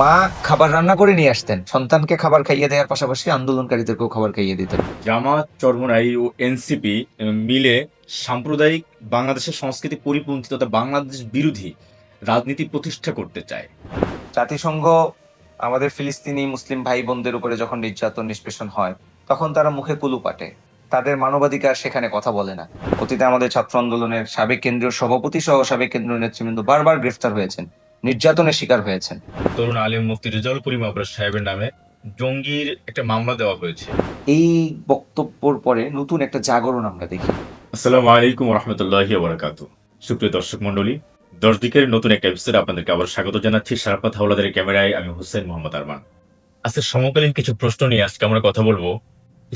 মা খাবার রান্না করে নিয়ে আসতেন। সন্তানকে খাবার খাইয়ে দেওয়ার পাশাপাশি আন্দোলনকারীদেরকেও খাবার খাইয়ে দিতেন। জামাত চরমনাই ও এনসিপি মিলে সাম্প্রদায়িক বাংলাদেশের সংস্কৃতি পরিপন্থী তথা বাংলাদেশ বিরোধী রাজনীতি প্রতিষ্ঠা করতে চায়। জাতিসংঘ আমাদের ফিলিস্তিনি মুসলিম ভাই বোনদের উপরে যখন নির্যাতন নিষ্পেষণ হয় তখন তারা মুখে কুলু পাটে। তাদের মানবাধিকার সেখানে কথা বলে না। অতীতে আমাদের ছাত্র আন্দোলনের সাবেক কেন্দ্রীয় সভাপতি সহ সাবেক কেন্দ্রীয় নেতৃবৃন্দ বারবার গ্রেফতার হয়েছেন। নির্যাতনের শিকার হয়েছেন। তরুণ আলিম মুফতি রেজাউল করিম আবরার সাহেবের নামে জঙ্গির একটা মামলা দেওয়া হয়েছে। এই বক্তব্যর পরে নতুন একটা জাগরণ আমরা দেখি। আসসালামু আলাইকুম রহমতুল্লাহি বারাকাত সুপ্রিয় দর্শক মন্ডলী দশ দিকের নতুন একটা এপিসোড আপনাদেরকে আবার স্বাগত জানাচ্ছি সারাপাত হাওলাদের ক্যামেরায় আমি হোসেন মোহাম্মদ আরমান। আজকে সমকালীন কিছু প্রশ্ন নিয়ে আজকে আমরা কথা বলব।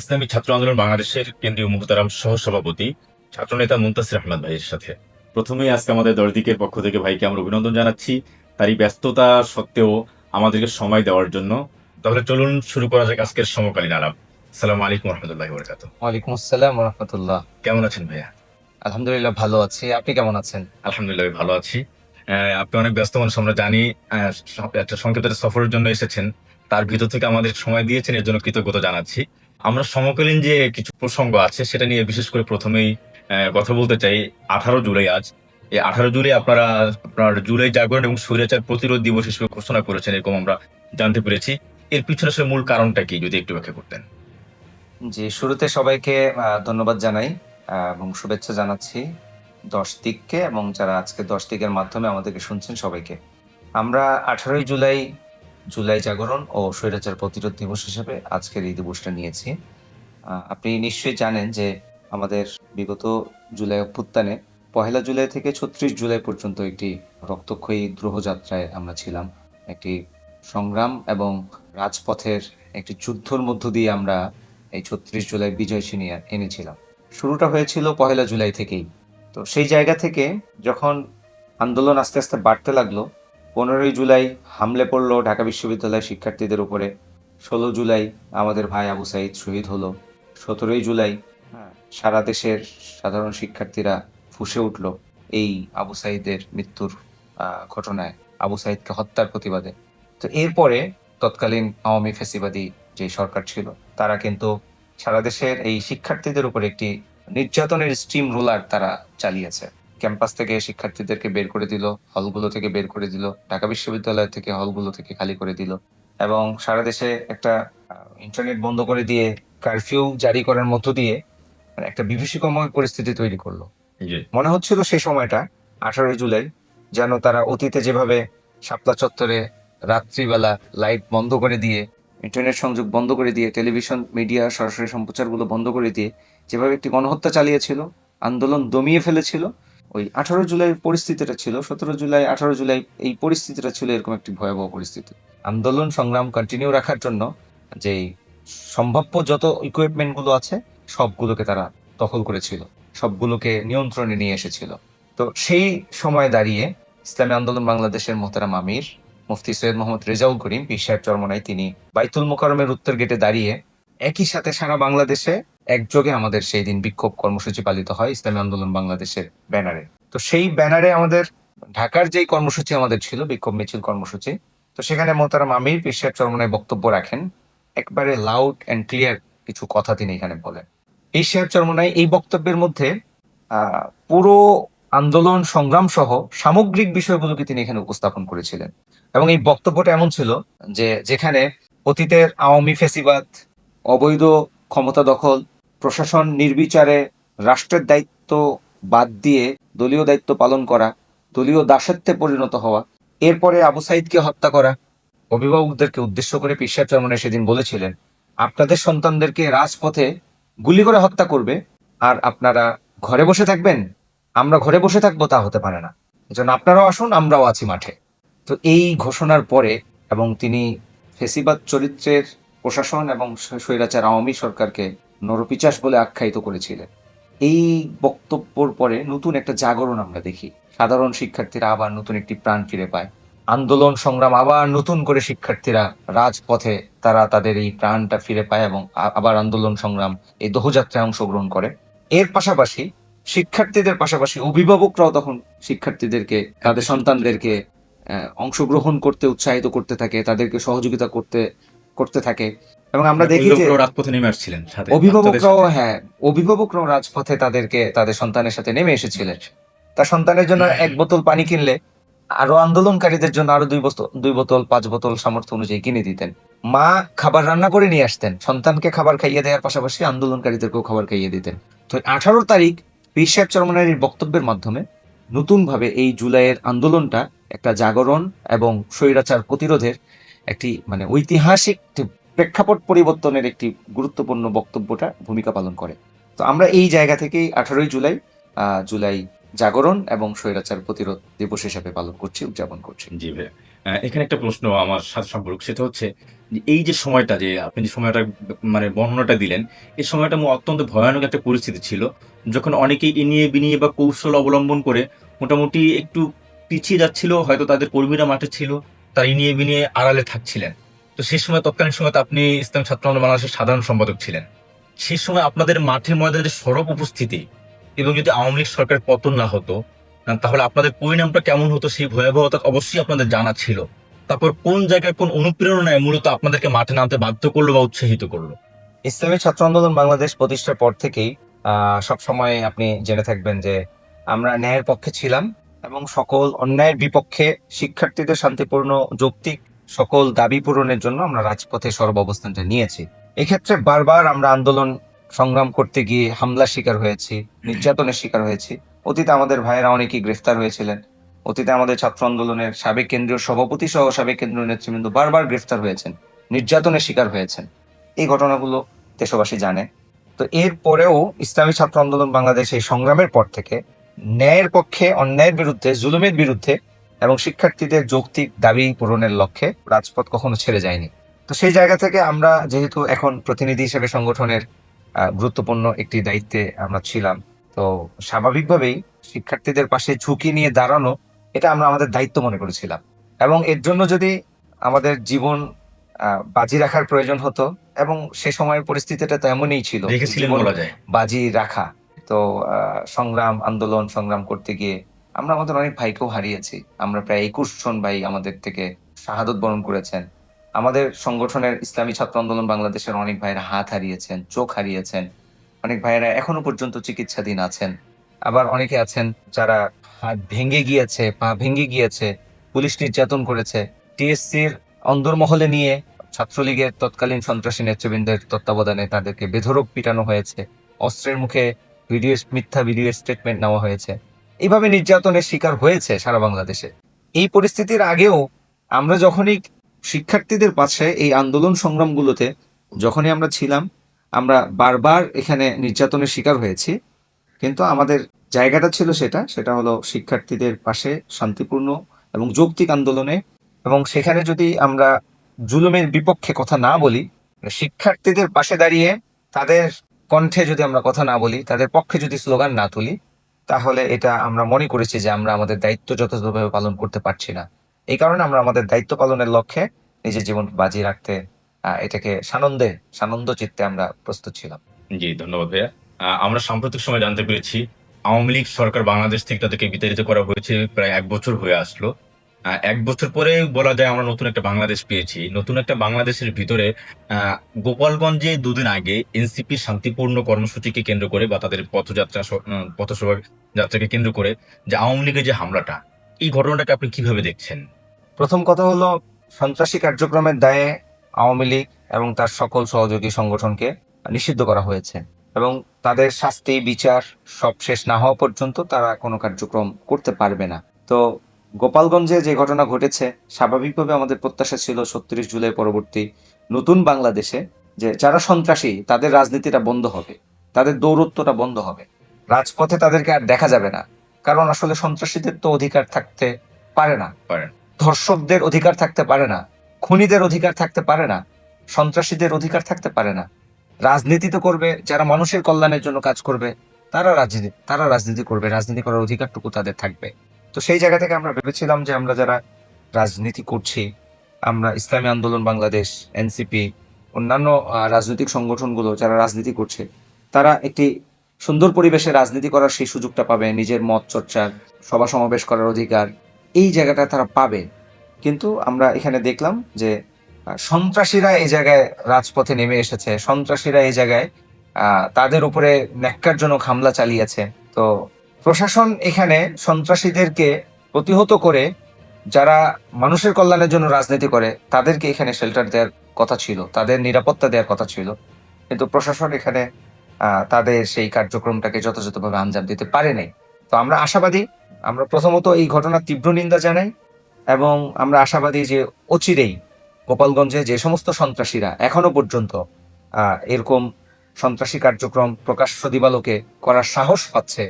ইসলামী ছাত্র আন্দোলন বাংলাদেশের কেন্দ্রীয় মুহতারাম সহ সভাপতি ছাত্রনেতা মুন্তাসির আহমদ ভাইয়ের সাথে। প্রথমেই আজকে আমাদের দশ দিকের পক্ষ থেকে ভাইকে আমরা অভিনন্দন জানাচ্ছি। তারই ব্যস্ততা সত্ত্বেও আমাদেরকে সময় দেওয়ার জন্য। তাহলে চলুন শুরু করা যাক আজকের সমকালীন আলাপ। সালাম আলাইকুম রহমতুল্লাহ বরকাত ওয়ালাইকুম আসসালাম রহমতুল্লাহ কেমন আছেন ভাইয়া? আলহামদুলিল্লাহ ভালো আছি। আপনি কেমন আছেন? আলহামদুলিল্লাহ ভালো আছি। আপনি অনেক ব্যস্ত মানুষ আমরা জানি আহ, একটা সংক্ষিপ্ত সফরের জন্য এসেছেন। তার ভিতর থেকে আমাদের সময় দিয়েছেন এর জন্য কৃতজ্ঞতা জানাচ্ছি। আমরা সমকালীন যে কিছু প্রসঙ্গ আছে সেটা নিয়ে বিশেষ করে প্রথমেই আহ, কথা বলতে চাই। আঠারো জুলাই আজ এই আঠারো জুলাই আপনারা, আপনার জুলাই জাগরণ এবং স্বৈরাচার প্রতিরোধ দিবস হিসেবে ঘোষণা করেছেন এরকম আমরা জানতে পেরেছি। এর পিছনে আসলে মূল কারণটা কি, যদি একটু ব্যাখ্যা করতেন? জি, শুরুতে সবাইকে ধন্যবাদ জানাই এবং শুভেচ্ছা জানাচ্ছি দশ দিককে এবং যারা আজকে দশ দিকের মাধ্যমে আমাদেরকে শুনছেন সবাইকে। আমরা আঠারোই জুলাই জুলাই জাগরণ ও স্বৈরাচার প্রতিরোধ দিবস হিসেবে আজকের এই দিবসটা নিয়েছি। আপনি নিশ্চয়ই জানেন যে আমাদের বিগত জুলাই অভ্যুত্থানে পহেলা জুলাই থেকে ছত্রিশ জুলাই পর্যন্ত একটি রক্তক্ষয়ী দ্রোহযাত্রায় আমরা ছিলাম। একটি সংগ্রাম এবং রাজপথের একটি যুদ্ধর মধ্য দিয়ে আমরা এই ছত্রিশ জুলাই বিজয় ছিনিয়ে এনেছিলাম। শুরুটা হয়েছিল পহেলা জুলাই থেকেই। তো সেই জায়গা থেকে যখন আন্দোলন আস্তে আস্তে বাড়তে লাগল পনেরোই জুলাই হামলে পড়ল ঢাকা বিশ্ববিদ্যালয়ের শিক্ষার্থীদের উপরে। ষোলো জুলাই আমাদের ভাই আবু সাইদ শহীদ হলো। সতেরোই জুলাই হ্যাঁ, সারা দেশের সাধারণ শিক্ষার্থীরা ফুসে উঠল এই আবু সাইদের মৃত্যুর ঘটনায়। আবু সাইদকে হত্যার প্রতিবাদে। তো এরপরে তৎকালীন আওয়ামী ফেসিবাদী যে সরকার ছিল, তারা কিন্তু সারা দেশের এই শিক্ষার্থীদের উপর একটি নির্যাতনের স্টিম রোলার তারা চালিয়েছে। ক্যাম্পাস থেকে শিক্ষার্থীদেরকে বের করে দিল, হলগুলো থেকে বের করে দিল, ঢাকা বিশ্ববিদ্যালয় থেকে হলগুলো থেকে খালি করে দিল এবং সারা দেশে একটা ইন্টারনেট বন্ধ করে দিয়ে কারফিউ জারি করার মধ্য দিয়ে মানে একটা বিভীষিকাময় পরিস্থিতি তৈরি করল। মনে হচ্ছিল সেই সময়টা, আঠারোই জুলাই, যেন তারা অতীতে যেভাবে শাপলা চত্বরে রাত্রিবেলা লাইট বন্ধ করে দিয়ে, ইন্টারনেট সংযোগ বন্ধ করে দিয়ে, টেলিভিশন, মিডিয়া, সরাসরি সম্প্রচারগুলো বন্ধ করে দিয়ে, যেভাবে একটি গণহত্যা চালিয়েছিল, আন্দোলন দমিয়ে ফেলেছিল, ওই আঠারো জুলাই পরিস্থিতিটা ছিল, সতেরো জুলাই, আঠারো জুলাই, এই পরিস্থিতিটা ছিল এরকম একটি ভয়াবহ পরিস্থিতি। আন্দোলন সংগ্রাম কন্টিনিউ রাখার জন্য যেই সম্ভাব্য যত ইকুইপমেন্টগুলো আছে, সবগুলোকে তারা দখল করেছিল। সবগুলোকে নিয়ন্ত্রণে নিয়ে এসেছিল। তো সেই সময় দাঁড়িয়ে ইসলামী আন্দোলন বাংলাদেশের মোহতারাম আমির, মুফতি সৈয়দ মোহাম্মদ রেজাউল করিম, পীর সাহেব চরমনাই, তিনি বাইতুল মোকারমের উত্তর গেটে দাঁড়িয়ে একই সাথে সারা বাংলাদেশে একযোগে আমাদের সেই দিন বিক্ষোভ কর্মসূচি পালিত হয় ইসলামী আন্দোলন বাংলাদেশের ব্যানারে। তো সেই ব্যানারে আমাদের ঢাকার যেই কর্মসূচি আমাদের ছিল, বিক্ষোভ মিছিল কর্মসূচি, তো সেখানে মোহতারাম আমির, পীর সাহেব চরমনাই বক্তব্য রাখেন। একবারে লাউড অ্যান্ড ক্লিয়ার কিছু কথা তিনি এখানে বলেন। এই সাহেব চরমনাই এই বক্তব্যের মধ্যে পুরো আন্দোলন সংগ্রাম সহ সামগ্রিক বিষয়গুলোকে তিনি এখানে উপস্থাপন করেছিলেন। এবং এই বক্তব্যটা এমন ছিল যে যেখানে অতীতের আওয়ামী ফেসিবাদ, অবৈধ ক্ষমতা দখল, প্রশাসন নির্বিচারে রাষ্ট্রের দায়িত্ব বাদ দিয়ে দলীয় দায়িত্ব পালন করা, দলীয় দাসত্বে পরিণত হওয়া, এরপরে আবু সাইদকে হত্যা করা। অভিভাবকদেরকে উদ্দেশ্য করে পিসাব চরমনে সেদিন বলেছিলেন, আপনাদের সন্তানদেরকে রাজপথে গুলি করে হত্যা করবে, আর আপনারা ঘরে বসে থাকবেন? আমরা ঘরে বসে থাকব তা হতে পারে না। এজন্য আপনারাও আসুন, আমরাও আছি মাঠে। তো এই ঘোষণার পরে, এবং তিনি ফেসিবাদ চরিত্রের প্রশাসন এবং স্বৈরাচার আওয়ামী সরকারকে নরপিচাস বলে আখ্যায়িত করেছিলেন। এই বক্তব্যর পরে নতুন একটা জাগরণ আমরা দেখি। সাধারণ শিক্ষার্থীরা আবার নতুন একটি প্রাণ ফিরে পায়। আন্দোলন সংগ্রাম আবার নতুন করে শিক্ষার্থীরা রাজপথে তারা তাদের এই প্রাণটা ফিরে পায় এবং আবার আন্দোলন সংগ্রাম এই দোহযাত্রায় অংশগ্রহণ করে। এর পাশাপাশি শিক্ষার্থীদের পাশাপাশি অভিভাবকরাও তখন শিক্ষার্থীদেরকে তাদের সন্তানদেরকে অংশগ্রহণ করতে উৎসাহিত করতে থাকে তাদেরকে সহযোগিতা করতে করতে থাকে। এবং আমরা দেখি যে রাজপথে নেমে আসছিলেন অভিভাবকরাও হ্যাঁ অভিভাবকরাও রাজপথে তাদেরকে তাদের সন্তানের সাথে নেমে এসেছিলেন। তার সন্তানের জন্য এক বোতল পানি কিনলে আরও আন্দোলনকারীদের জন্য আরও দুই বোতল দুই বোতল, পাঁচ বোতল সামর্থ্য অনুযায়ী কিনে দিতেন। মা খাবার রান্না করে নিয়ে আসতেন। সন্তানকে খাবার খাইয়ে দেওয়ার পাশাপাশি আন্দোলনকারীদেরকেও খাবার খাইয়ে দিতেন। তো আঠারো তারিখ পীর সাহেব চরমনারীর বক্তব্যের মাধ্যমে নতুনভাবে এই জুলাইয়ের আন্দোলনটা একটা জাগরণ এবং স্বৈরাচার প্রতিরোধের একটি মানে ঐতিহাসিক প্রেক্ষাপট পরিবর্তনের একটি গুরুত্বপূর্ণ বক্তব্যটা ভূমিকা পালন করে। তো আমরা এই জায়গা থেকেই আঠারোই জুলাই জুলাই জাগরণ এবং স্বৈরাচার প্রতিরোধ দিবস হিসাবে পালন করছি, উদযাপন করছি। জি ভাই এখানে একটা প্রশ্ন আমার সাথে সম্পর্ক, সেটা হচ্ছে এই যে সময়টা যে আপনি যে সময়টা মানে বর্ণনাটা দিলেন, এই সময়টা অত্যন্ত ভয়ানক একটা পরিস্থিতি ছিল, যখন অনেকেই ইনিয়ে বিনিয়ে বা কৌশল অবলম্বন করে মোটামুটি একটু পিছিয়ে যাচ্ছিল, হয়তো তাদের কর্মীরা মাঠে ছিল, তারা ইনিয়ে বিনিয়ে আড়ালে থাকছিলেন। তো সেই সময় তৎকালীন সময় আপনি ইসলাম ছাত্র বাংলাদেশের সাধারণ সম্পাদক ছিলেন। সেই সময় আপনাদের মাঠের ময়দানের সরব উপস্থিতি এবং যদি আওয়ামী লীগ সরকার পতন না হতো তাহলে আপনাদের পরিণামটা কেমন হতো? সেই ভয়াবহতা অবশ্যই আপনাদের জানা ছিল। তারপর কোন জায়গায় কোন অনুপ্রেরণায় মূলত আপনাদেরকে মাঠে নামতে বাধ্য করল বা উৎসাহিত করল? ইসলামী ছাত্র আন্দোলন বাংলাদেশ প্রতিষ্ঠার পর থেকেই সব সময় আপনি জেনে থাকবেন যে আমরা ন্যায়ের পক্ষে ছিলাম এবং সকল অন্যায়ের বিপক্ষে শিক্ষার্থীদের শান্তিপূর্ণ যৌক্তিক সকল দাবি পূরণের জন্য আমরা রাজপথে সর্ব অবস্থানটা নিয়েছি। এক্ষেত্রে বারবার আমরা আন্দোলন সংগ্রাম করতে গিয়ে হামলার শিকার হয়েছি, নির্যাতনের শিকার হয়েছি। অতীতে আমাদের ভাইয়েরা অনেকেই গ্রেফতার হয়েছিলেন। অতীতে আমাদের ছাত্র আন্দোলনের সাবেক কেন্দ্রীয় সভাপতি সহ সাবেক কেন্দ্রীয় নেতৃবৃন্দ বারবার গ্রেফতার হয়েছেন, নির্যাতনের শিকার হয়েছেন। এই ঘটনাগুলো দেশবাসী জানে। তো এর পরেও ইসলামী ছাত্র আন্দোলন বাংলাদেশ এই সংগ্রামের পর থেকে ন্যায়ের পক্ষে, অন্যায়ের বিরুদ্ধে, জুলুমের বিরুদ্ধে এবং শিক্ষার্থীদের যৌক্তিক দাবি পূরণের লক্ষ্যে রাজপথ কখনো ছেড়ে যায়নি। তো সেই জায়গা থেকে আমরা যেহেতু এখন প্রতিনিধি হিসেবে সংগঠনের গুরুত্বপূর্ণ একটি দায়িত্বে আমরা ছিলাম। তো স্বাভাবিকভাবেই শিক্ষার্থীদের পাশে ঝুঁকি নিয়ে দাঁড়ানো এটা আমরা আমাদের দায়িত্ব মনে করেছিলাম। এবং এর জন্য যদি আমাদের জীবন বাজি রাখার প্রয়োজন হতো এবং সে সময়ের পরিস্থিতিটা তো এমনই ছিল বাজি রাখা। তো আহ, সংগ্রাম আন্দোলন সংগ্রাম করতে গিয়ে আমরা আমাদের অনেক ভাইকেও হারিয়েছি। আমরা প্রায় একুশ জন ভাই আমাদের থেকে শাহাদত বরণ করেছেন। আমাদের সংগঠনের ইসলামী ছাত্র আন্দোলন বাংলাদেশের অনেক ভাইয়েরা হাত হারিয়েছেন, চোখ হারিয়েছেন। অনেক ভাইয়েরা এখনও পর্যন্ত চিকিৎসাধীন আছেন। আবার অনেকে আছেন যারা হাত ভেঙে গিয়েছে, পা ভেঙে গিয়েছে, পুলিশ নির্যাতন করেছে। টিএসসির অন্দরমহলে নিয়ে ছাত্রলীগের তৎকালীন সন্ত্রাসী নেতৃবৃন্দের তত্ত্বাবধানে তাদেরকে বেধরক পিটানো হয়েছে। অস্ত্রের মুখে ভিডিও, মিথ্যা ভিডিও স্টেটমেন্ট নেওয়া হয়েছে। এইভাবে নির্যাতনের শিকার হয়েছে সারা বাংলাদেশে। এই পরিস্থিতির আগেও আমরা যখনই শিক্ষার্থীদের পাশে এই আন্দোলন সংগ্রামগুলোতে যখনই আমরা ছিলাম, আমরা বারবার এখানে নির্যাতনের শিকার হয়েছি। কিন্তু আমাদের জায়গাটা ছিল সেটা সেটা হলো শিক্ষার্থীদের পাশে শান্তিপূর্ণ এবং যৌক্তিক আন্দোলনে। এবং সেখানে যদি আমরা জুলুমের বিপক্ষে কথা না বলি, শিক্ষার্থীদের পাশে দাঁড়িয়ে তাদের কণ্ঠে যদি আমরা কথা না বলি, তাদের পক্ষে যদি স্লোগান না তুলি, তাহলে এটা আমরা মনে করেছি যে আমরা আমাদের দায়িত্ব যথাযথভাবে পালন করতে পারছি না। এই কারণে আমরা আমাদের দায়িত্ব পালনের লক্ষ্যে নিজের জীবন বাজি রাখতে এটাকে সানন্দে, সানন্দ চিত্তে আমরা প্রস্তুত ছিলাম। জি, ধন্যবাদ ভাইয়া। আমরা সাম্প্রতিক সময় জানতে পেরেছি, আওয়ামী লীগ সরকার বাংলাদেশ থেকে তাদেরকে বিতাড়িত করা হয়েছে প্রায় এক বছর হয়ে আসলো। এক বছর পরে বলা যায় আমরা নতুন একটা বাংলাদেশ পেয়েছি। নতুন একটা বাংলাদেশের ভিতরে গোপালগঞ্জে দুদিন আগে এনসিপি শান্তিপূর্ণ কর্মসূচিকে কেন্দ্র করে বা তাদের পথযাত্রা পথসভা যাত্রাকে কেন্দ্র করে যে আওয়ামী লীগের যে হামলাটা, এই ঘটনাটাকে আপনি কীভাবে দেখছেন? প্রথম কথা হলো, সন্ত্রাসী কার্যক্রমের দায়ে আওয়ামী লীগ এবং তার সকল সহযোগী সংগঠনকে নিষিদ্ধ করা হয়েছে এবং তাদের শাস্তি, বিচার সব শেষ না হওয়া পর্যন্ত তারা কোনো কার্যক্রম করতে পারবে না। তো গোপালগঞ্জে যে ঘটনা ঘটেছে, স্বাভাবিকভাবে আমাদের প্রত্যাশা ছিল ছত্রিশ জুলাই পরবর্তী নতুন বাংলাদেশে যে যারা সন্ত্রাসী, তাদের রাজনীতিটা বন্ধ হবে, তাদের দৌরত্বটা বন্ধ হবে। রাজপথে তাদেরকে আর দেখা যাবে না, কারণ আসলে সন্ত্রাসীদের তো অধিকার থাকতে পারে না। পারেন ধর্ষকদের অধিকার থাকতে পারে না, খুনিদের অধিকার থাকতে পারে না, সন্ত্রাসীদের অধিকার থাকতে পারে না। রাজনীতি তো করবে, যারা মানুষের কল্যাণের জন্য কাজ করবে, তারা রাজনীতি তারা রাজনীতি করবে, রাজনীতি করার অধিকারটুকু তাদের থাকবে। তো সেই জায়গা থেকে আমরা ভেবেছিলাম যে আমরা যারা রাজনীতি করছি, আমরা ইসলামী আন্দোলন, বাংলাদেশ, এনসিপি, অন্যান্য রাজনৈতিক সংগঠনগুলো যারা রাজনীতি করছে, তারা একটি সুন্দর পরিবেশে রাজনীতি করার সেই সুযোগটা পাবে, নিজের মত চর্চার সভা সমাবেশ করার অধিকার এই জায়গাটা তারা পাবে। কিন্তু আমরা এখানে দেখলাম যে সন্ত্রাসীরা এই জায়গায় রাজপথে নেমে এসেছে। সন্ত্রাসীরা এই জায়গায় তাদের উপরে ন্যাক্কারজনক হামলা চালিয়েছে। তো প্রশাসন এখানে সন্ত্রাসীদেরকে প্রতিহত করে, যারা মানুষের কল্যাণের জন্য রাজনীতি করে, তাদেরকে এখানে শেল্টার দেওয়ার কথা ছিল, তাদের নিরাপত্তা দেওয়ার কথা ছিল। কিন্তু প্রশাসন এখানে তাদের সেই কার্যক্রমটাকে যথাযথভাবে আঞ্জাম দিতে পারে নাই। তো আমরা আশাবাদী আমরা প্রথমত এই ঘটনার তীব্র নিন্দা জানাই এবং আমরা আশাবাদী যে অচিরেই গোপালগঞ্জে যে সমস্ত সন্ত্রাসীরা এখনও পর্যন্ত এরকম সন্ত্রাসী কার্যক্রম প্রকাশ্য দিবালোকে করার সাহস পাচ্ছে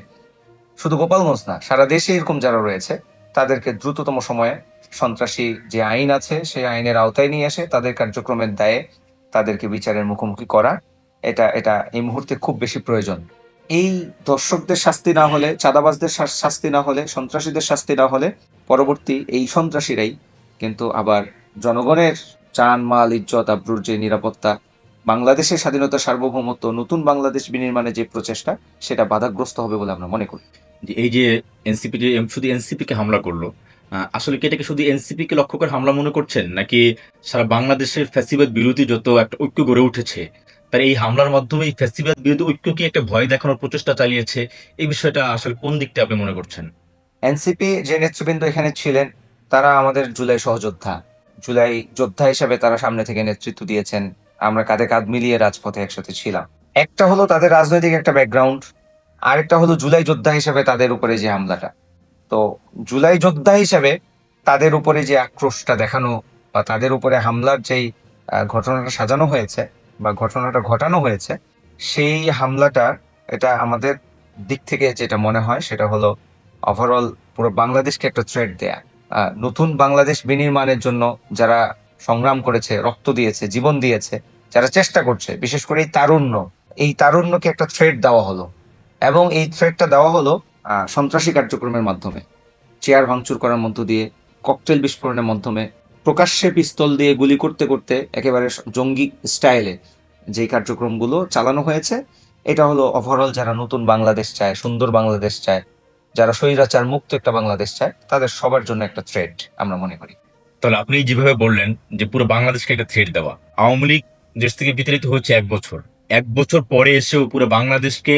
শুধু গোপালগঞ্জ না, সারা দেশে এরকম যারা রয়েছে, তাদেরকে দ্রুততম সময়ে সন্ত্রাসী যে আইন আছে, সেই আইনের আওতায় নিয়ে এসে তাদের কার্যক্রমের দায়ে তাদেরকে বিচারের মুখোমুখি করা, এটা এটা এই মুহূর্তে খুব বেশি প্রয়োজন। এই দর্শকদের শাস্তি না হলে, চাঁদাবাজদের শাস্তি না হলে, সন্ত্রাসীদের শাস্তি না হলে পরবর্তী এই সন্ত্রাসীরাই কিন্তু আবার জনগণের চান, মাল, ইজ্জত, আব্রুর যে নিরাপত্তা, বাংলাদেশের স্বাধীনতা, সার্বভৌমত্ব, নতুন বাংলাদেশ বিনির্মাণে যে প্রচেষ্টা, সেটা বাধাগ্রস্ত হবে বলে আমরা মনে করি। এই যে এনসিপি যে শুধু এনসিপি কে হামলা করল আসলে কি এটাকে শুধু এনসিপি কে লক্ষ্য করে হামলা মনে করছেন? নাকি সারা বাংলাদেশের ফ্যাসিবাদ বিরোধী যত একটা ঐক্য গড়ে উঠেছে তার এই হামলার মাধ্যমে এই ফেস্টিভ্যাল বিরোধী ঐক্যকে একটা ভয় দেখানোর প্রচেষ্টা চালিয়েছে? এই বিষয়টা আসলে কোন দিকটা আপনি মনে করছেন? এনসিপি যে নেতৃবৃন্দ এখানে ছিলেন, তারা আমাদের জুলাই সহযোদ্ধা। জুলাই যোদ্ধা হিসেবে তারা সামনে থেকে নেতৃত্ব দিয়েছেন। আমরা কাঁধে কাঁধ মিলিয়ে রাজপথে একসাথে ছিলাম। একটা হলো তাদের রাজনৈতিক একটা ব্যাকগ্রাউন্ড আরেকটা হলো জুলাই যোদ্ধা হিসেবে তাদের উপরে যে হামলাটা। তো জুলাই যোদ্ধা হিসেবে তাদের উপরে যে আক্রোশটা দেখানো বা তাদের উপরে হামলার যেই ঘটনাটা সাজানো হয়েছে বা ঘটনাটা ঘটানো হয়েছে, সেই হামলাটা এটা আমাদের দিক থেকে যেটা মনে হয় সেটা হলো ওভারঅল পুরো বাংলাদেশকে একটা থ্রেড দেয়া। নতুন বাংলাদেশ বিনির্মাণের জন্য যারা সংগ্রাম করেছে, রক্ত দিয়েছে, জীবন দিয়েছে, যারা চেষ্টা করছে, বিশেষ করে এই তারুণ্য, এই তারুণ্যকে একটা থ্রেড দেওয়া হলো। এবং এই থ্রেডটা দেওয়া হলো সন্ত্রাসী কার্যক্রমের মাধ্যমে, চেয়ার ভাঙচুর করার মধ্য দিয়ে ককটেল বিস্ফোরণের মাধ্যমে প্রকাশ্যে পিস্তল দিয়ে গুলি করতে করতে একেবারে জঙ্গি স্টাইলে যেই কার্যক্রমগুলো চালানো হয়েছে, এটা হলো ওভারঅল যারা নতুন বাংলাদেশ চায়, সুন্দর বাংলাদেশ চায়, যারা স্বৈরাচার মুক্ত একটা বাংলাদেশ চায়, তাদের সবার জন্য একটা থ্রেড আমরা মনে করি। তাহলে আপনি যেভাবে বললেন যে পুরো বাংলাদেশকে একটা থ্রেট দেওয়া, আওয়ামী লীগ দেশ থেকে বিতাড়িত হচ্ছে এক বছর। এক বছর পরে এসেও পুরো বাংলাদেশকে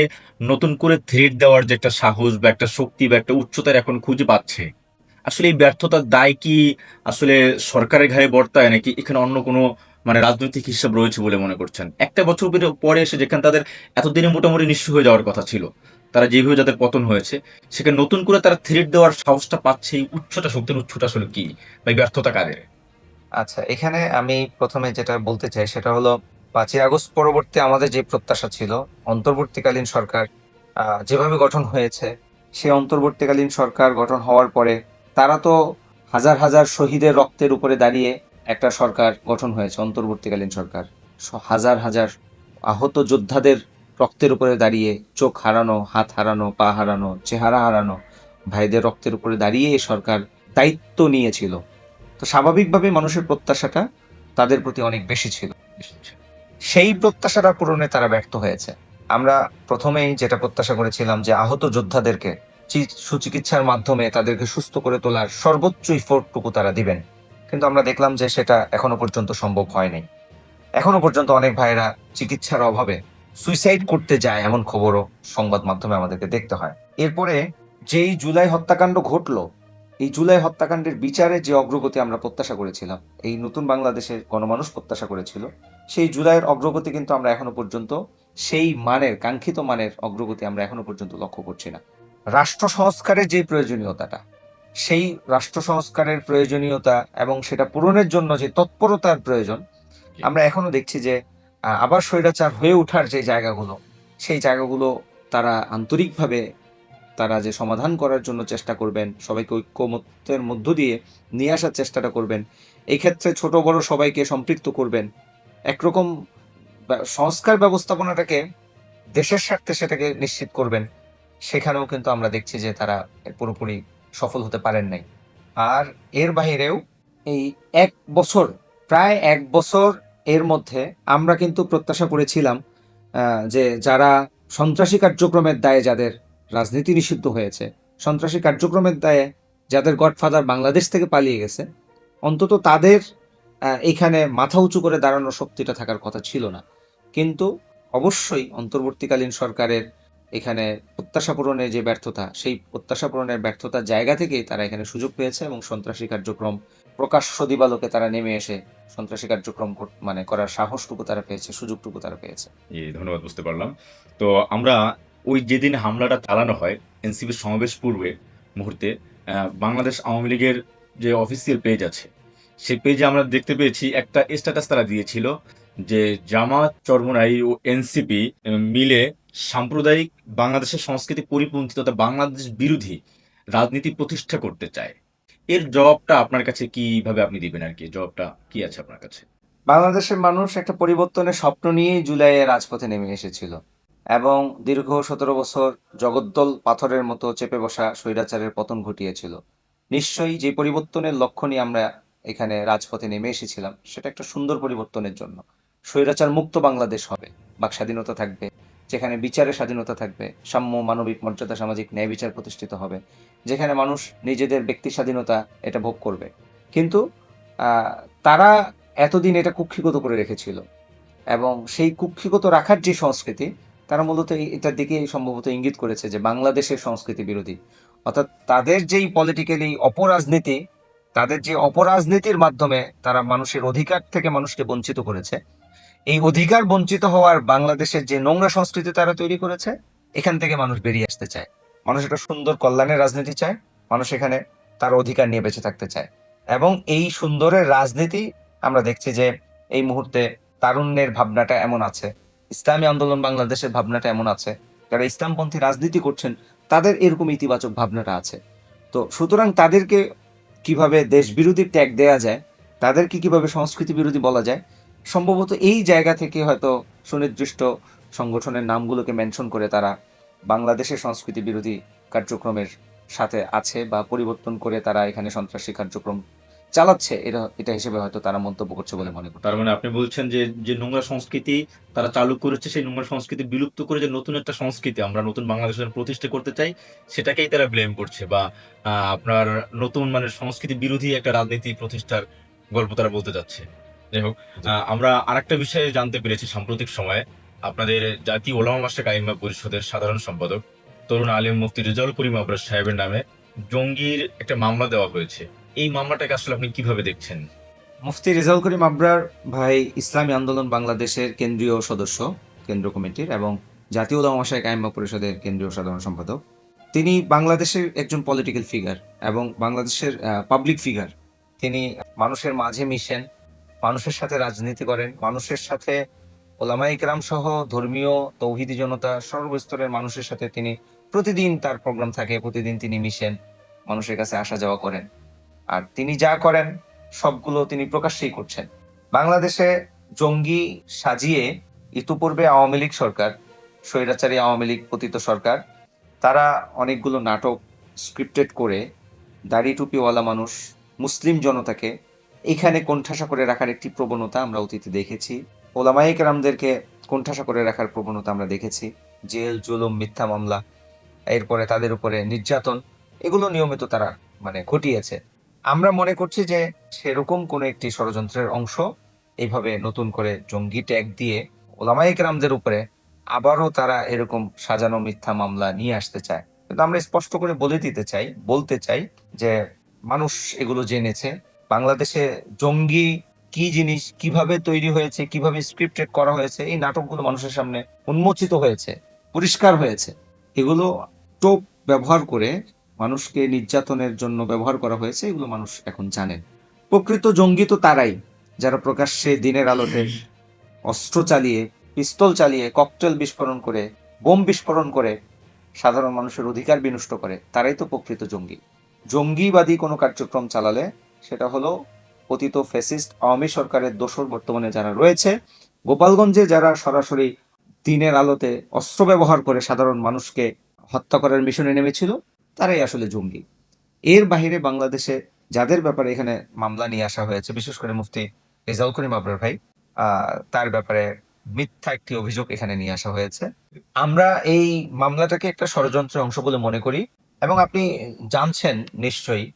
নতুন করে থ্রেট দেওয়ার যে একটা সাহস বা একটা শক্তি বা একটা উচ্চতার এখন খুঁজে পাচ্ছে আসলে এই ব্যর্থতার দায় কি আসলে সরকারের ঘাড়ে বর্তায় নাকি এখানে অন্য কোনো মানে রাজনৈতিক হিসাব রয়েছে বলে মনে করছেন? একটা বছর পরে- এসে যেখানে তাদের এতদিনে মোটামুটি নিঃস্ব হয়ে যাওয়ার কথা ছিল, তারা যেভাবে যাদের পতন হয়েছে, সেখানে নতুন করে তারা থ্রেট দেওয়ার সাহসটা পাচ্ছে, এই উচ্চটা শক্তির উচ্চটা আসলে কি? বা ব্যর্থতা কাদের? আচ্ছা এখানে আমি প্রথমে যেটা বলতে চাই সেটা হলো, পাঁচই আগস্ট পরবর্তী আমাদের যে প্রত্যাশা ছিল, অন্তর্বর্তীকালীন সরকার যেভাবে গঠন হয়েছে সেই অন্তর্বর্তীকালীন সরকার গঠন হওয়ার পরে তারা তো হাজার হাজার শহীদের রক্তের উপরে দাঁড়িয়ে একটা সরকার গঠন হয়েছে, অন্তর্বর্তীকালীন সরকার। হাজার হাজার আহত যোদ্ধাদের রক্তের উপরে দাঁড়িয়ে চোখ হারানো, হাত হারানো, পা হারানো, চেহারা হারানো ভাইদের রক্তের উপরে দাঁড়িয়ে সরকার দায়িত্ব নিয়েছিল। তো স্বাভাবিকভাবে মানুষের প্রত্যাশাটা তাদের প্রতি অনেক বেশি ছিল। সেই প্রত্যাশাটা পূরণে তারা ব্যর্থ হয়েছে। আমরা প্রথমেই যেটা প্রত্যাশা করেছিলাম যে আহত যোদ্ধাদেরকে সুচিকিৎসার মাধ্যমে তাদেরকে সুস্থ করে তোলার সর্বোচ্চ ইফোর্টটুকু তারা দিবেন। কিন্তু আমরা দেখলাম যে সেটা এখনও পর্যন্ত সম্ভব হয়নি। এখনও পর্যন্ত অনেক ভাইয়েরা চিকিৎসার অভাবে সুইসাইড করতে যায় এমন খবরও সংবাদ মাধ্যমে আমাদেরকে দেখতে হয়। এরপরে যেই জুলাই হত্যাকাণ্ড ঘটলো, এই জুলাই হত্যাকাণ্ডের বিচারে যে অগ্রগতি আমরা প্রত্যাশা করেছিলাম, এই নতুন বাংলাদেশের গণমানুষ প্রত্যাশা করেছিল, সেই জুলাইয়ের অগ্রগতি কিন্তু আমরা এখনও পর্যন্ত, সেই মানের, কাঙ্ক্ষিত মানের অগ্রগতি আমরা এখনও পর্যন্ত লক্ষ্য করছি না। রাষ্ট্র সংস্কারের যে প্রয়োজনীয়তাটা সেই রাষ্ট্র সংস্কারের প্রয়োজনীয়তা এবং সেটা পূরণের জন্য যে তৎপরতার প্রয়োজন আমরা এখনও দেখছি যে আবার স্বৈরাচার হয়ে ওঠার যে জায়গাগুলো সেই জায়গাগুলো তারা আন্তরিকভাবে তারা যে সমাধান করার জন্য চেষ্টা করবেন সবাইকে ঐক্যমত্যের মধ্য দিয়ে নিয়ে আসার চেষ্টাটা করবেন এই ক্ষেত্রে ছোট বড় সবাইকে সম্পৃক্ত করবেন। একরকম সংস্কার ব্যবস্থাপনাটাকে দেশের স্বার্থে সেটাকে নিশ্চিত করবেন। সেখানেও কিন্তু আমরা দেখছি যে তারা পুরোপুরি সফল হতে পারেন নাই। আর এর বাইরেও এই এক বছর, প্রায় এক বছর এর মধ্যে আমরা কিন্তু প্রত্যাশা করেছিলাম যে যারা সন্ত্রাসী কার্যক্রমের দায়ে যাদের রাজনীতি নিষিদ্ধ হয়েছে, সন্ত্রাসী কার্যক্রমের দায়ে যাদের গডফাদার বাংলাদেশ থেকে পালিয়ে গেছে, অন্তত তাদের এখানে মাথা উঁচু করে দাঁড়ানোর শক্তিটা থাকার কথা ছিল না। কিন্তু অবশ্যই অন্তর্বর্তীকালীন সরকারের এখানে প্রত্যাশা পূরণের যে ব্যর্থতা, সেই প্রত্যাশা পূরণের ব্যর্থতার জায়গা থেকেই তারা এখানে সুযোগ পেয়েছে এবং সন্ত্রাসী কার্যক্রম, প্রকাশ্য দিবালোকে তারা নেমে এসে সন্ত্রাসী কার্যক্রম মানে করার সাহসটুকু তারা পেয়েছে, সুযোগটুকু তারা পেয়েছে। ধন্যবাদ, বুঝতে পারলাম। তো আমরা ওই যেদিন হামলাটা চালানো হয়, এনসিপির সমাবেশ পূর্বে মুহূর্তে বাংলাদেশ আওয়ামী লীগের যে অফিসিয়াল পেজ আছে, সেই পেজে আমরা দেখতে পেয়েছি একটা স্ট্যাটাস তারা দিয়েছিল যে জামাত চরমনাই ও এনসিপি মিলে সাম্প্রদায়িক বাংলাদেশের সংস্কৃতি পরিপন্থী তথা বাংলাদেশ বিরোধী রাজনীতি প্রতিষ্ঠা করতে চায়। এর জবাবটা আপনার কাছে কীভাবে আপনি দিবেন আর কি? জবাবটা কি আছে আপনার কাছে? বাংলাদেশের মানুষ একটা পরিবর্তনের স্বপ্ন নিয়েই জুলাইয়ে রাজপথে নেমে এসেছিল এবং দীর্ঘ সতেরো বছর জগদ্দল পাথরের মতো চেপে বসা স্বৈরাচারের পতন ঘটিয়েছিল। নিশ্চয়ই যে পরিবর্তনের লক্ষ্য নিয়ে আমরা এখানে রাজপথে নেমে এসেছিলাম, সেটা একটা সুন্দর পরিবর্তনের জন্য। স্বৈরাচার মুক্ত বাংলাদেশ হবে, বাক স্বাধীনতা থাকবে যেখানে বিচারের স্বাধীনতা থাকবে, সাম্য, মানবিক মর্যাদা, সামাজিক ন্যায় বিচার প্রতিষ্ঠিত হবে, যেখানে মানুষ নিজেদের ব্যক্তি স্বাধীনতা এটা ভোগ করবে। কিন্তু তারা এতদিন এটা কুক্ষিগত করে রেখেছিল এবং সেই কুক্ষিগত রাখার যে সংস্কৃতি, তারা মূলত এটার দিকে সম্ভবত ইঙ্গিত করেছে যে বাংলাদেশের সংস্কৃতি বিরোধী। অর্থাৎ তাদের যেই পলিটিক্যালি অপরাজনীতি, তাদের যে অপরাজনীতির মাধ্যমে তারা মানুষের অধিকার থেকে মানুষকে বঞ্চিত করেছে এই অধিকার বঞ্চিত হওয়ার বাংলাদেশের যে নোংরা সংস্কৃতি তারা তৈরি করেছে, এখান থেকে মানুষ বেরিয়ে আসতে চায়। মানুষ একটা সুন্দর কল্যাণের রাজনীতি চায়, মানুষ এখানে তার অধিকার নিয়ে বেঁচে থাকতে চায়। এবং এই সুন্দরের রাজনীতি আমরা দেখছি যে এই মুহূর্তে তারুণ্যের ভাবনাটা এমন আছে, ইসলামী আন্দোলন বাংলাদেশের ভাবনাটা এমন আছে, যারা ইসলামপন্থী রাজনীতি করছেন, তাদের এরকম ইতিবাচক ভাবনাটা আছে। তো সুতরাং তাদেরকে কীভাবে দেশ বিরোধী ট্যাগ দেয়া যায়, তাদেরকে কীভাবে সংস্কৃতি বিরোধী বলা যায় সম্ভবত এই জায়গা থেকে হয়তো সুনির্দিষ্ট সংগঠনের নামগুলোকে মেনশন করে তারা বাংলাদেশের সংস্কৃতি বিরোধী কার্যক্রমের সাথে আছে বা পরিবর্তন করে তারা এখানে সন্ত্রাসী কার্যক্রম চালাচ্ছে, এটা এটা হিসেবে হয়তো তারা মন্তব্য করছে বলে মনে করি তার মানে আপনি বলছেন যে যে নোংরা সংস্কৃতি তারা চালু করেছে, সেই নোংরা সংস্কৃতি বিলুপ্ত করে যে নতুন একটা সংস্কৃতি আমরা নতুন বাংলাদেশের প্রতিষ্ঠা করতে চাই, সেটাকেই তারা ব্লেম করছে বা আপনার নতুন মানে সংস্কৃতি বিরোধী একটা রাজনীতি প্রতিষ্ঠার গল্প তারা বলতে যাচ্ছে। যাই হোক আমরা আরেকটা বিষয়ে জানতে পেরেছি সাম্প্রতিক সময়ে। আপনাদের জাতীয় ওলামা মাসে কাইমা পরিষদের সাধারণ সম্পাদক তরুণ আলিম মুফতি রেজাউল করিম আবরার সাহেবের নামে জঙ্গির একটা মামলা দেওয়া হয়েছে। এই মামলাটাকে আসলে আপনি কীভাবে দেখছেন? মুফতি রেজাউল করিম আবরার ভাই ইসলামী আন্দোলন বাংলাদেশের কেন্দ্রীয় সদস্য, কেন্দ্র কমিটির এবং জাতীয় উলামাশায় কায়েমা পরিষদের কেন্দ্রীয় সাধারণ সম্পাদক। তিনি বাংলাদেশের একজন পলিটিক্যাল ফিগার এবং বাংলাদেশের পাবলিক ফিগার তিনি মানুষের মাঝে মিশেন মানুষের সাথে রাজনীতি করেন, মানুষের সাথে ওলামা ইকরাম সহ ধর্মীয় তৌহিদি জনতা সর্বস্তরের মানুষের সাথে তিনি প্রতিদিন তার প্রোগ্রাম থাকে, প্রতিদিন তিনি মিশেন, মানুষের কাছে আসা যাওয়া করেন। আর তিনি যা করেন, সবগুলো তিনি প্রকাশ্যেই করছেন। বাংলাদেশে জঙ্গি সাজিয়ে ইতিপূর্বে আওয়ামী লীগ সরকার, স্বৈরাচারী আওয়ামী লীগ পতিত সরকার, তারা অনেকগুলো নাটক স্ক্রিপ্টেড করে দাড়ি টুপিওয়ালা মানুষ, মুসলিম জনতাকে এখানে কোণঠাসা করে রাখার একটি প্রবণতা আমরা অতীতে দেখেছি। ওলামাইক রামদেরকে কোণঠাসা করে রাখার প্রবণতা আমরা দেখেছি। জেল, জুলুম, মিথ্যা মামলা, এরপরে তাদের উপরে নির্যাতন, এগুলো নিয়মিত তারা মানে ঘটিয়েছে। আমরা মনে করছি যে সেরকম কোনো একটি ষড়যন্ত্রের অংশ এইভাবে নতুন করে জঙ্গি ট্যাগ দিয়ে ওলামাইক রামদের উপরে আবারও তারা এরকম সাজানো মিথ্যা মামলা নিয়ে আসতে চায়। কিন্তু আমরা স্পষ্ট করে বলে দিতে চাই, বলতে চাই যে মানুষ এগুলো জেনেছে। বাংলাদেশে জঙ্গি কি জিনিস কীভাবে তৈরি হয়েছে, কীভাবে স্ক্রিপ্টেড করা হয়েছে, এই নাটকগুলো মানুষের সামনে উন্মোচিত হয়েছে, পরিষ্কার হয়েছে। এগুলো টোপ ব্যবহার করে মানুষকে নির্যাতনের জন্য ব্যবহার করা হয়েছে, এগুলো মানুষ এখন জানেন প্রকৃত জঙ্গি তো তারাই, যারা প্রকাশ্যে দিনের আলোতে অস্ত্র চালিয়ে, পিস্তল চালিয়ে ককটেল বিস্ফোরণ করে, বোম বিস্ফোরণ করে, সাধারণ মানুষের অধিকার বিনষ্ট করে, তারাই তো প্রকৃত জঙ্গি। জঙ্গিবাদী কোনো কার্যক্রম চালালে সেটা হলো পতিত ফেসিস্ট আওয়ামী সরকারের দোসর বর্তমানে যারা রয়েছে। গোপালগঞ্জে যারা সরাসরি দিনের আলোতে অস্ত্র ব্যবহার করে সাধারণ মানুষকে হত্যা করার মিশনে নেমেছিল, তারাই আসলে জঙ্গি। এর বাইরে বাংলাদেশে যাদের ব্যাপারে এখানে মামলা নিয়ে আসা হয়েছে, বিশেষ করে মুফতি রেজাউল করিম আবরার ভাই তার ব্যাপারে মিথ্যা একটি অভিযোগ এখানে নিয়ে আসা হয়েছে। আমরা এই মামলাটাকে একটা ষড়যন্ত্রের অংশ বলে মনে করি, এবং আপনি জানছেন নিশ্চয়ই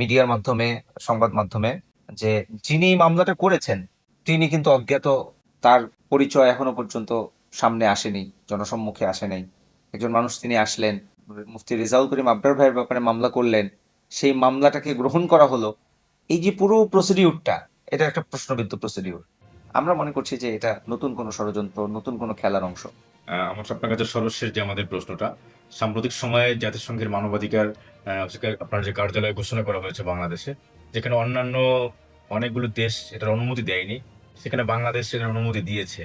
মিডিয়ার মাধ্যমে, সংবাদ মাধ্যমে, যে যিনি মামলাটা করেছেন, তিনি কিন্তু অজ্ঞাত, তার পরিচয় এখনও পর্যন্ত সামনে আসেনি, জনসম্মুখে আসে নাই। একজন মানুষ তিনি আসলেন, মুফতি রেজাউল করিম আবরার ভাইয়ের ব্যাপারে মামলা করলেন, সেই মামলাটাকে গ্রহণ করা হলো। এই যে পুরো প্রসিডিউরটা এটা একটা প্রশ্নবিদ্ধ প্রসিডিউর আমরা মনে করছি যে এটা নতুন কোনো ষড়যন্ত্র, নতুন কোনো খেলার অংশ। আমার আপনার কাছে সর্বশেষ যে আমাদের প্রশ্নটা, সাম্প্রতিক সময়ে জাতিসংঘের মানবাধিকার আপনার যে কার্যালয় ঘোষণা করা হয়েছে বাংলাদেশে, যেখানে অন্যান্য অনেকগুলো দেশ এটার অনুমতি দেয়নি, সেখানে বাংলাদেশ এটার অনুমতি দিয়েছে।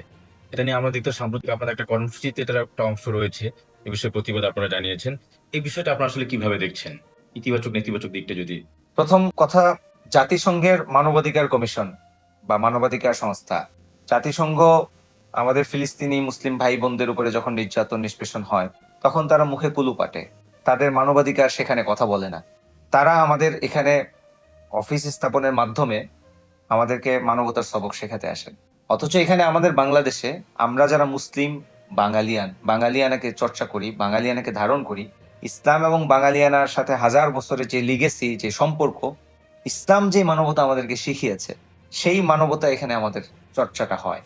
এটা নিয়ে আমরা দেখতে সাম্প্রতিক আপনাদের একটা কর্মসূচিতে এটার একটা অংশ রয়েছে, এ বিষয়ে প্রতিবাদ আপনারা জানিয়েছেন। এই বিষয়টা আপনারা আসলে কীভাবে দেখছেন? ইতিবাচক, নেতিবাচক দিকটা যদি প্রথম কথা, জাতিসংঘের মানবাধিকার কমিশন বা মানবাধিকার সংস্থা। জাতিসংঘ আমাদের ফিলিস্তিনি মুসলিম ভাই বোনদের উপরে যখন নির্যাতন, নিষ্পেষণ হয়, তখন তারা মুখে কুলু পাটে। তাদের মানবাধিকার সেখানে কথা বলে না। তারা আমাদের এখানে অফিস স্থাপনের মাধ্যমে আমাদেরকে মানবতার সবক শেখাতে আসেন অথচ এখানে আমাদের বাংলাদেশে আমরা যারা মুসলিম, বাঙালিয়ান, বাঙালিয়ানাকে চর্চা করি, বাঙালিয়ানাকে ধারণ করি, ইসলাম এবং বাঙালিয়ানার সাথে হাজার বছরের যে লিগেসি যে সম্পর্ক, ইসলাম যে মানবতা আমাদেরকে শিখিয়েছে, সেই মানবতা এখানে আমাদের চর্চাটা হয়।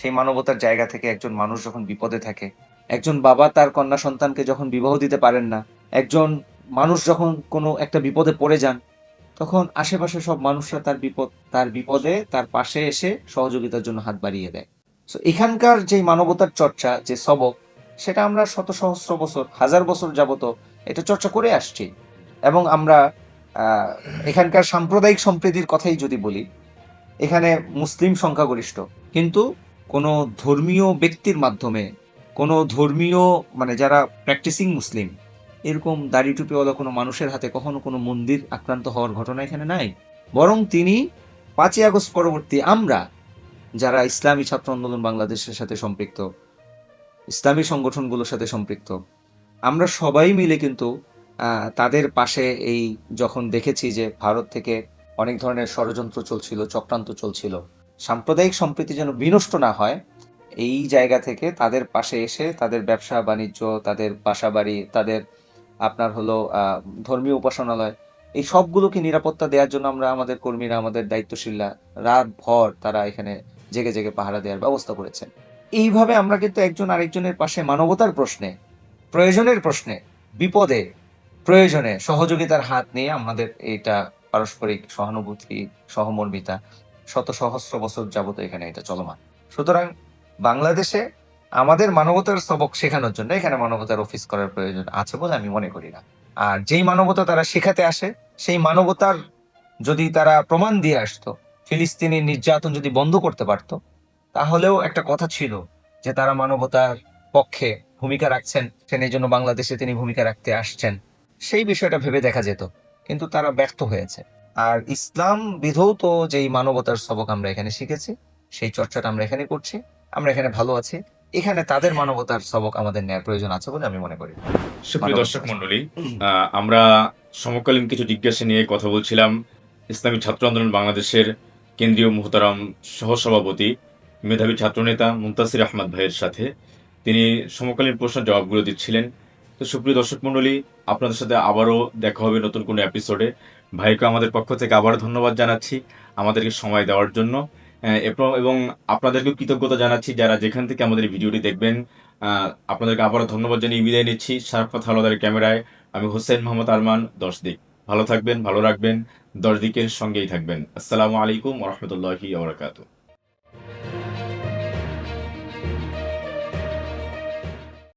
সেই মানবতার জায়গা থেকে একজন মানুষ যখন বিপদে থাকে, একজন বাবা তার কন্যা সন্তানকে যখন বিবাহ দিতে পারেন না, একজন মানুষ যখন কোনো একটা বিপদে পড়ে যান, তখন আশেপাশে সব মানুষরা তার বিপদ, তার বিপদে তার পাশে এসে সহযোগিতার জন্য হাত বাড়িয়ে দেয়। তো এখানকার যে মানবতার চর্চা, যে সবক, সেটা আমরা শত সহস্র বছর, হাজার বছর যাবত এটা চর্চা করে আসছি। এবং আমরা এখানকার সাম্প্রদায়িক সম্প্রীতির কথাই যদি বলি, এখানে মুসলিম সংখ্যাগরিষ্ঠ কিন্তু কোনো ধর্মীয় ব্যক্তির মাধ্যমে, কোনো ধর্মীয় মানে যারা প্র্যাকটিসিং মুসলিম, এরকম দাড়ি টুপিওয়ালা কোনো মানুষের হাতে কখনো কোনো মন্দির আক্রান্ত হওয়ার ঘটনা এখানে নাই। বরং তিনি পাঁচই আগস্ট পরবর্তী আমরা, যারা ইসলামী ছাত্র আন্দোলন বাংলাদেশের সাথে সম্পৃক্ত, ইসলামী সংগঠনগুলোর সাথে সম্পৃক্ত, আমরা সবাই মিলে কিন্তু তাদের পাশে এই যখন দেখেছি যে ভারত থেকে অনেক ধরনের ষড়যন্ত্র চলছিল, চক্রান্ত চলছিল সাম্প্রদায়িক সম্প্রীতি যেন বিনষ্ট না হয়, এই জায়গা থেকে তাদের পাশে এসে তাদের ব্যবসা, বাণিজ্য, তাদের বাসা বাড়ি তাদের আপনার হলো ধর্মীয় উপাসনালয়, এই সবগুলোকে নিরাপত্তা দেওয়ার জন্য আমরা আমাদের কর্মীরা, আমাদের দায়িত্বশীলরা রাত ভর তারা এখানে জেগে জেগে পাহারা দেওয়ার ব্যবস্থা করেছেন। এইভাবে আমরা কিন্তু একজন আরেকজনের পাশে মানবতার প্রশ্নে, প্রয়োজনের প্রশ্নে, বিপদে, প্রয়োজনে সহযোগিতার হাত নিয়ে আমাদের এটা পারস্পরিক সহানুভূতি, সহমর্মিতা শত সহস্র বছর যাবত এখানে এটা চলমান। সুতরাং বাংলাদেশে আমাদের মানবতার সবক শেখানোর জন্য এখানে মানবতার অফিস করার প্রয়োজন আছে বলে আমি মনে করি না। আর যেই মানবতা তারা শেখাতে আসে, সেই মানবতার যদি তারা প্রমাণ দিয়ে আসতো ফিলিস্তিনি নির্যাতন যদি বন্ধ করতে পারতো, তাহলেও একটা কথা ছিল যে তারা মানবতার পক্ষে ভূমিকা রাখছেন সেন এই জন্য বাংলাদেশে তিনি ভূমিকা রাখতে আসছেন। সেই বিষয়টা ভেবে দেখা যেত, কিন্তু তারা ব্যর্থ হয়েছে। আর ইসলাম বিধৌত যেই মানবতার সবক আমরা এখানে শিখেছি সেই চর্চাটা আমরা এখানে করছি আমরা এখানে ভালো আছি। এখানে তাদের মানবতার সবক আমাদের নেওয়ার প্রয়োজন আছে বলে আমি মনে করি। সুপ্রিয় দর্শক মন্ডলী আমরা সমকালীন কিছু জিজ্ঞাসা নিয়ে কথা বলছিলাম। ইসলামী ছাত্র আন্দোলন বাংলাদেশের কেন্দ্রীয় মুহতারাম সহসভাপতি মেধাবী ছাত্রনেতা মুন্তাসির আহমদ ভাইয়ের সাথে। তিনি সমকালীন প্রশ্নের জবাবগুলো দিচ্ছিলেন। তো সুপ্রিয় দর্শক মন্ডলী আপনাদের সাথে আবারও দেখা হবে নতুন কোনো এপিসোডে ভাইকে আমাদের পক্ষ থেকে আবারও ধন্যবাদ জানাচ্ছি আমাদেরকে সময় দেওয়ার জন্য। এবং- আপনাদেরকেও কৃতজ্ঞতা জানাচ্ছি যারা যেখান থেকে আমাদের ভিডিওটি দেখবেন। আপনাদেরকে আবারও ধন্যবাদ জানিয়ে বিদায় নিচ্ছি। শারফাত হাওলাদারের ক্যামেরায় আমি হোসেন মোহাম্মদ আরমান, দশ দিক। ভালো থাকবেন, ভালো রাখবেন, দশ দিকের সঙ্গেই থাকবেন। আসসালামু আলাইকুম রহমতুল্লাহি আবরাকাতু